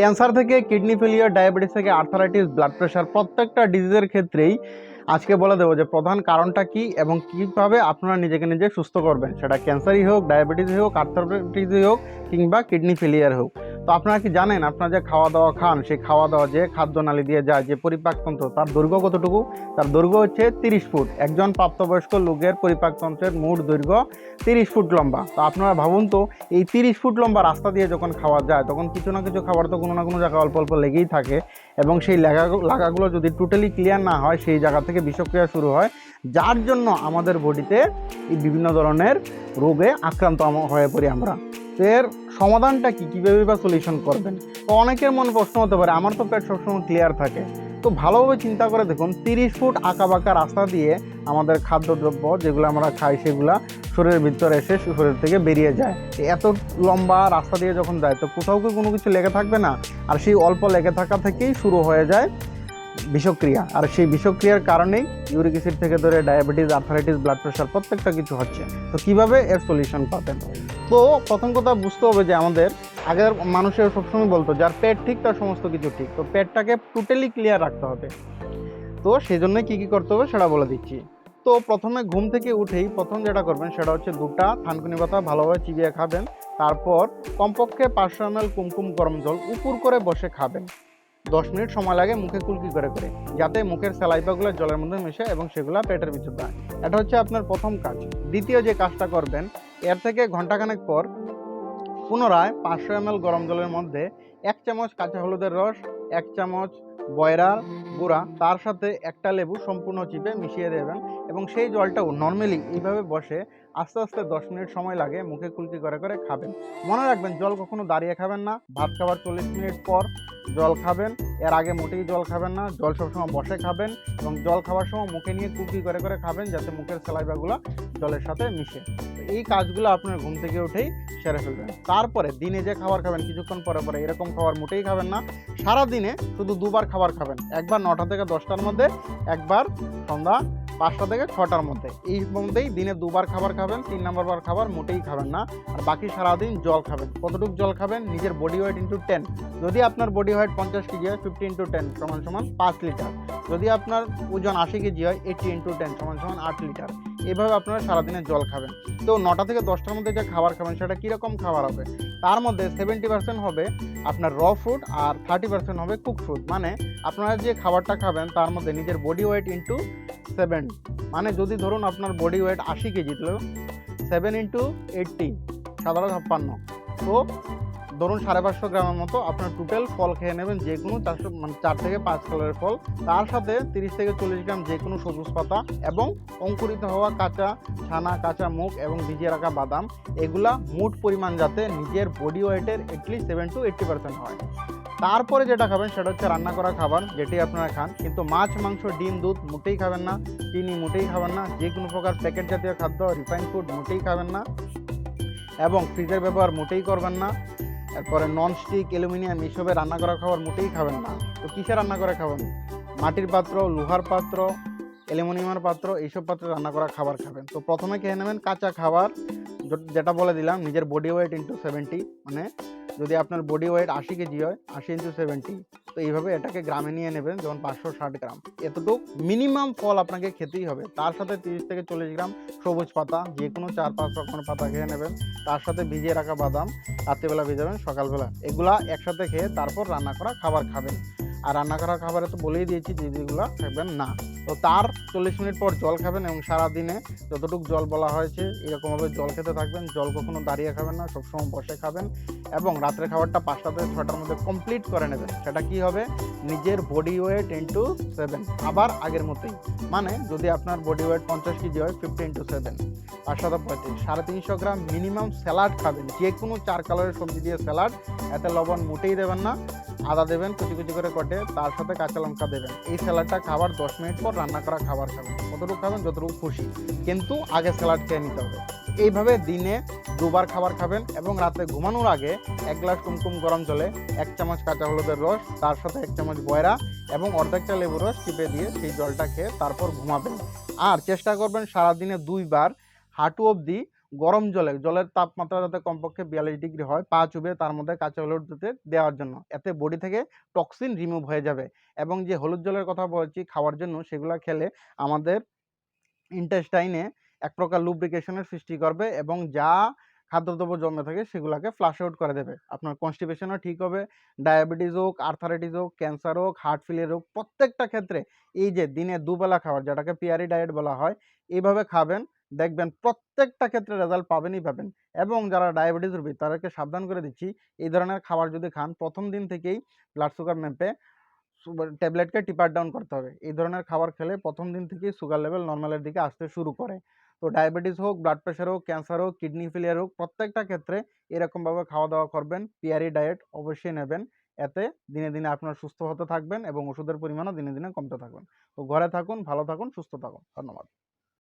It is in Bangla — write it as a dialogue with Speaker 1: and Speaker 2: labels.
Speaker 1: ক্যান্সার থেকে কিডনি ফেলিয়ার ডায়াবেটিস থেকে আর্থারাইটিস, ব্লাড প্রেশার প্রত্যেকটা ডিজিজের ক্ষেত্রেই আজকে বলে দেবো যে প্রধান কারণটা কি এবং কীভাবে আপনারা নিজেকে নিজে সুস্থ করবেন। সেটা ক্যান্সারই হোক, ডায়াবেটিসই হোক, আর্থারাইটিসই হোক কিংবা কিডনি ফেলিয়ার হোক। তো আপনারা কি জানেন, আপনারা যে খাওয়া দাওয়া খান, সেই খাওয়া দাওয়া যে খাদ্যনালী দিয়ে যায়, যে পরিপাকতন্ত্র, তার দৈর্ঘ্য কতটুকু? তার দৈর্ঘ্য হচ্ছে তিরিশ ফুট। একজন প্রাপ্তবয়স্ক লোকের পরিপাকতন্ত্রের মোট দৈর্ঘ্য তিরিশ ফুট লম্বা। তো আপনারা ভাবুন তো, এই তিরিশ ফুট লম্বা রাস্তা দিয়ে যখন খাওয়া যায়, তখন কিছু না কিছু খাবার তো কোনো না কোনো জায়গায় অল্প অল্প লেগেই থাকে এবং সেই লাগা, লাগাগুলো যদি টোটালি ক্লিয়ার না হয়, সেই জায়গা থেকে বিষক্রিয়া শুরু হয়। যার জন্য আমাদের বডিতে বিভিন্ন ধরনের রোগে আক্রান্ত হয়ে পড়ি আমরা। এর সমাধানটা কি? কীভাবে বা সলিউশন করবেন? তো অনেকের মনে প্রশ্ন হতে পারে আমার তো পেট সবসময় ক্লিয়ার থাকে। তো ভালোভাবে চিন্তা করে দেখুন তিরিশ ফুট আঁকা বাঁকা রাস্তা দিয়ে আমাদের খাদ্যদ্রব্য যেগুলো আমরা খাই সেগুলো শরীরের ভিতরে এসে শরীর থেকে বেরিয়ে যায়। এত লম্বা রাস্তা দিয়ে যখন যায় তো কোথাও কি কোনো কিছু লেগে থাকবে না? আর সেই অল্প লেগে থাকা থেকেই শুরু হয়ে যায় বিষক্রিয়া। আর সেই বিষক্রিয়ার কারণেই ইউরিক অ্যাসিড থেকে ধরে ডায়াবেটিস, আর্থারাইটিস ব্লাড প্রেশার প্রত্যেকটা কিছু হচ্ছে। তো কীভাবে এর সলিউশন পাবেন? তো প্রথম কথা বুঝতে হবে যে আমাদের আগের মানুষের সবসময় বলতো, যার পেট ঠিক, তার সমস্ত কিছু ঠিক। তো পেটটাকে টোটালি ক্লিয়ার রাখতে হবে। তো সেই জন্য কী কী করতে হবে সেটা বলে দিচ্ছি। তো প্রথমে ঘুম থেকে উঠেই প্রথম যেটা করবেন সেটা হচ্ছে দুটা থানকুনি পাতা ভালোভাবে চিবিয়ে খাবেন। তারপর কমপক্ষে পাঁচশো এম কুমকুম গরম জল উপুর করে বসে খাবেন। দশ মিনিট সময় লাগে মুখে কুলকি করে করে, যাতে মুখের স্যালাইপাগুলো জলের মধ্যে মেশে এবং সেগুলো পেটের ভিতর দেয় এটা হচ্ছে আপনার প্রথম কাজ। দ্বিতীয় যে কাজটা করবেন, এর থেকে ঘন্টাখানেক পর পুনরায় পাঁচশো এম গরম জলের মধ্যে এক চামচ কাঁচা হলুদের রস, এক চামচ বয়রার গুঁড়া, তার সাথে একটা লেবু সম্পূর্ণ চিপে মিশিয়ে দেবেন এবং সেই জলটাও নর্মালি এইভাবে বসে আস্তে আস্তে দশ মিনিট সময় লাগে, মুখে কুলকি করে করে খাবেন। মনে রাখবেন, জল কখনো দাঁড়িয়ে খাবেন না। ভাত খাবার চল্লিশ মিনিট পর জল খাবেন। এর আগে মোটেই জল খাবেন না, জল সবসময় বসে খাবেন এবং জল খাওয়ার সময় মুখে নিয়ে কুলকি করে করে খাবেন যাতে মুখের স্যালাইভাগুলো জলের সাথে মিশে। এই কাজগুলো আপনার ঘুম থেকে উঠেই সেরে ফেলবেন। তারপরে দিনে যে খাবার খাবেন, কিছুক্ষণ পরে পরে এরকম খাবার মোটেই খাবেন না। সারা দিনে শুধু দুবার খাবার খাবেন। একবার নটা থেকে দশটার মধ্যে, একবার সন্ধ্যা পাঁচটা থেকে ছটার মধ্যে। এই মধ্যেই দিনে দুবার খাবার খাবেন, তিন নম্বর বার খাবার মোটেই খাবেন না। আর বাকি সারাদিন জল খাবেন। কতটুকু জল খাবেন? নিজের বডি ওয়েট ইন্টু টেন যদি আপনার বডি ওয়েট পঞ্চাশ কেজি হয় ফিফটি ইন্টু টেন সমান সমান পাঁচ লিটার যদি আপনার ওজন আশি কেজি হয় এইটি ইন্টু টেন সমান সমান আট লিটার এভাবে আপনারা সারাদিনের জল খাবেন। তো নটা থেকে দশটার মধ্যে যে খাবার খাবেন, সেটা কীরকম খাবার হবে? তার মধ্যে সেভেন্টি পার্সেন্ট হবে আপনার র ফুড আর থার্টি পার্সেন্ট হবে কুক ফুড মানে আপনারা যে খাবারটা খাবেন, তার মধ্যে নিজের বডি ওয়েট ইন্টু সেভেন মানে যদি ধরুন আপনার বডি ওয়েট আশি কেজি, তাহলে সেভেন ইন্টু এইটটি সাধারণ ছাপ্পান্ন। তো ধরুন সাড়ে পাঁচশো গ্রামের মতো আপনার টোটাল ফল খেয়ে নেবেন যে কোনো চারশো মানে চার থেকে পাঁচ কালারের ফল। তার সাথে তিরিশ থেকে চল্লিশ গ্রাম যে কোনো সবুজ পাতা এবং অঙ্কুরিত হওয়া কাঁচা ছানা কাঁচা মুখ এবং ভিজিয়ে রাখা বাদাম। এগুলা মোট পরিমাণ যাতে নিজের বডি ওয়েটের at least seven to eighty percent হয়। তারপরে যেটা খাবেন সেটা হচ্ছে রান্না করা খাবার যেটি আপনারা খান। কিন্তু মাছ মাংস ডিম দুধ মোটেই খাবেন না চিনি মোটেই খাবেন না যে কোনো প্রকার প্যাকেট জাতীয় খাদ্য রিফাইন ফুড মোটেই খাবেন না এবং ফ্রিজের ব্যবহার মোটেই করবেন না। এরপরে ননস্টিক অ্যালুমিনিয়াম এইসবে রান্না করা খাবার মোটেই খাবেন না। তো কিসে রান্না করে খাবেন? মাটির পাত্র, লোহার পাত্র, অ্যালুমিনিয়ামের পাত্র, এইসব পাত্রে রান্না করা খাবার খাবেন। তো প্রথমে খেয়ে নেবেন কাঁচা খাবার, যেটা বলে দিলাম, নিজের বডি ওয়েট ইন্টু সেভেন্টি মানে যদি আপনার বডি ওয়েট আশি কেজি হয়, আশি ইন্টু সেভেন্টি তো এইভাবে এটাকে গ্রামে নিয়ে নেবেন, যেমন পাঁচশো ষাট গ্রাম। এতটুকু মিনিমাম ফল আপনাকে খেতেই হবে। তার সাথে তিরিশ থেকে চল্লিশ গ্রাম সবুজ পাতা যে কোনো চার পাঁচ রকমের পাতা খেয়ে নেবেন। তার সাথে ভিজিয়ে রাখা বাদাম, রাত্রিবেলা ভিজাবেন, সকালবেলা। এগুলা একসাথে খেয়ে তারপর রান্না করা খাবার খাবেন। আর রান্না করা খাবারে তো বলেই দিয়েছি যেগুলো খাবেন না। তো তার চল্লিশ মিনিট পর জল খাবেন এবং সারাদিনে যতটুকু জল বলা হয়েছে, এরকমভাবে জল খেতে থাকবেন। জল কখনো দাঁড়িয়ে খাবেন না, সবসময় বসে খাবেন এবং রাত্রে খাবারটা পাঁচটা থেকে ছটার মধ্যে কমপ্লিট করে নেবেন। সেটা কি হবে? নিজের বডি ওয়েট ইন্টু সেভেন আবার আগের মতোই। মানে যদি আপনার বডি ওয়েট পঞ্চাশ কেজি হয় ফিফটি ইন্টু সেভেন পাঁচ সাত পঁয়ত্রিশ। সাড়ে তিনশো গ্রাম মিনিমাম স্যালাড খাবেন। যে কোনো চার কালারের সবজি দিয়ে স্যালাড এতে লবণ মোটেই দেবেন না। আদা দেবেন, কুচি কুচি করে কটে, তার সাথে কাঁচা লঙ্কা দেবেন। এই স্যালাডটা খাবার দশ মিনিট পর রান্না করা খাবার খাবেন। কতটুকু খাবেন, যতটুকু খুশি। কিন্তু আগে স্যালাড খেয়ে নিতে হবে। এইভাবে দিনে দুবার খাবার খাবেন এবং রাতে ঘুমানোর আগে এক গ্লাস কুমকুম গরম জলে, এক চামচ কাঁচা হলুদের রস, তার সাথে এক চামচ বয়রা এবং অর্ধেকটা লেবুর রস চিপে দিয়ে সেই জলটা খেয়ে তারপর ঘুমাবেন। আর চেষ্টা করবেন সারাদিনে দুইবার হাঁটু অবধি গরম জলে, জলের তাপমাত্রা যাতে কমপক্ষে বিয়াল্লিশ ডিগ্রি হয়, পা চুবে তার মধ্যে কাঁচা হলুদ দিতে দেওয়ার জন্য। এতে বডি থেকে টক্সিন রিমুভ হয়ে যাবে এবং যে হলুদ জলের কথা বলছি খাওয়ার জন্য, সেগুলো খেলে আমাদের ইন্টেস্টাইনে এক প্রকার লুব্রিকেশনের সৃষ্টি করবে এবং যা খাদ্যদ্রব্য জমে থাকে সেগুলোকে ফ্লাশ আউট করে দেবে। আপনার কনস্টিপেশনও ঠিক হবে ডায়াবেটিস হোক আর্থারাইটিস হোক ক্যান্সার হোক হার্ট ফেলিয়ার হোক, প্রত্যেকটা ক্ষেত্রে এই যে দিনে দুবেলা খাবার, যেটাকে পিয়ারি ডায়েট বলা হয়, এইভাবে খাবেন দেখবেন প্রত্যেকটা ক্ষেত্রে রেজাল্ট পাবেনই পাবেন। এবং যারা ডায়াবেটিস রোগী, তাদেরকে সাবধান করে দিচ্ছি, এই ধরনের খাবার যদি খান, প্রথম দিন থেকেই ব্লাড সুগার মেপে ট্যাবলেটকে টিপার ডাউন করতে হবে। এই ধরনের খাবার খেলে প্রথম দিন থেকেই সুগার লেভেল নর্মালের দিকে আসতে শুরু করে। তো ডায়াবেটিস হোক ব্লাড প্রেশার হোক ক্যান্সার হোক কিডনি ফেলিয়ার হোক, প্রত্যেকটা ক্ষেত্রে এরকমভাবে খাওয়া দাওয়া করবেন পিয়ারি ডায়েট অবশ্যই নেবেন। এতে দিনে দিনে আপনার সুস্থ হতে থাকবেন এবং ওষুধের পরিমাণও দিনে দিনে কমতে থাকবেন তো ঘরে থাকুন, ভালো থাকুন, সুস্থ থাকুন। ধন্যবাদ।